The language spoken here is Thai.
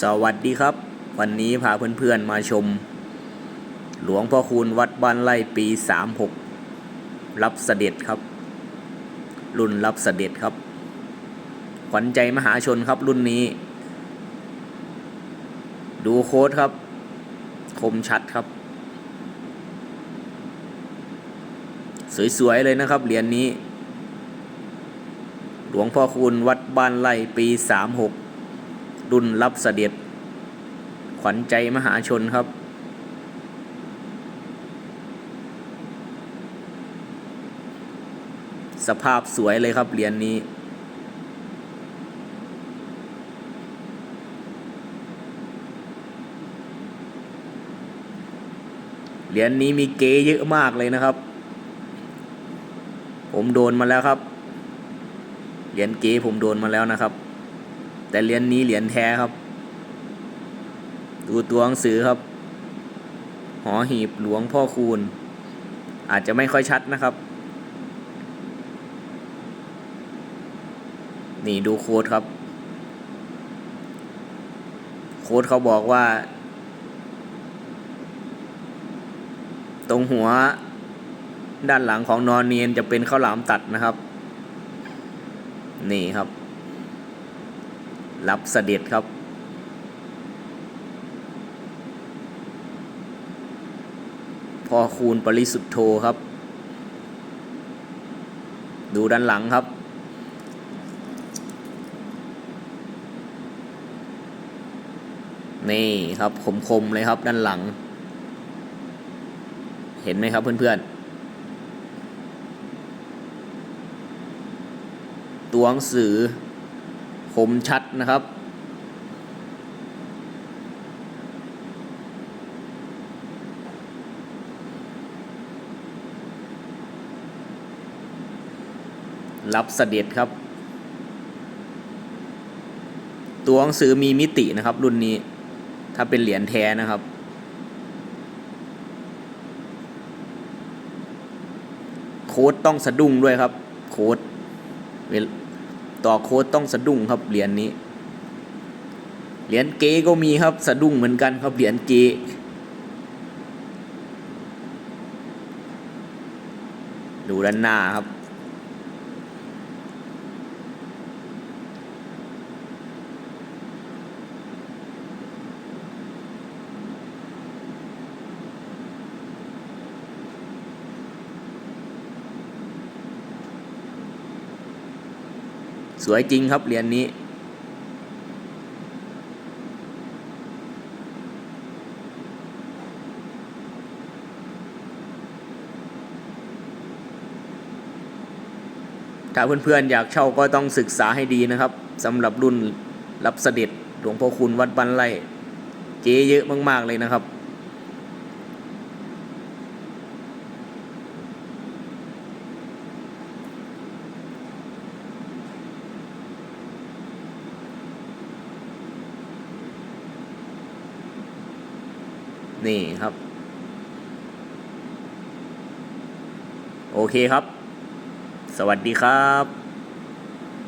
สวัสดีครับ วันนี้พาเพื่อนๆมาชม หลวงพ่อคูณวัดบ้านไร่ปี 36 รับเสด็จครับ รุ่นรับเสด็จครับขวัญใจมหาชนครับรุ่นนี้ ดูโค้ดครับ คมชัดครับ สวยๆเลยนะครับเหรียญนี้ หลวงพ่อคูณวัดบ้านไร่ปี 36 รุ่นรับเสด็จ ขวัญใจมหาชนครับ สภาพสวยเลยครับเหรียญนี้ เหรียญนี้มีเกเยอะมากเลยนะครับ ผมโดนมาแล้วครับ เหรียญเกผมโดนมาแล้วนะครับ แต่เหรียญนี้เหรียญแท้ครับ ดูตัวหนังสือครับ หอหีบหลวงพ่อคูณ อาจจะไม่ค่อยชัดนะครับ นี่ดูโค้ดครับ โค้ดเขาบอกว่า ตรงหัวด้านหลังของนอนเนียนจะเป็นข้าวหลามตัดนะครับ นี่ครับ รับเสด็จครับพอคูณปริสุทธโธครับ ดูด้านหลังครับ นี่ครับคมๆเลยครับด้านหลัง เห็นไหมครับเพื่อนๆตัวหนังสือ คมชัดนะครับ รับเสด็จครับ ตัวหนังสือมีมิตินะครับ รุ่นนี้ ถ้าเป็นเหรียญแท้นะครับโค้ดต้องสะดุ้งด้วยครับ โค้ดเว ต่อโค้ดต้องสะดุ้งครับเหรียญนี้ เหรียญเกก็มีครับสะดุ้งเหมือนกันครับเหรียญเกดูด้านหน้าครับ สวยจริงครับเหรียญนี้ ถ้าเพื่อนๆอยากเช่าก็ต้องศึกษาให้ดีนะครับสำหรับรุ่นรับเสด็จหลวงพ่อคุณวัดบันไร่เจ๊เยอะมาก ๆ เลยนะครับ นี่ครับ โอเคครับ สวัสดีครับ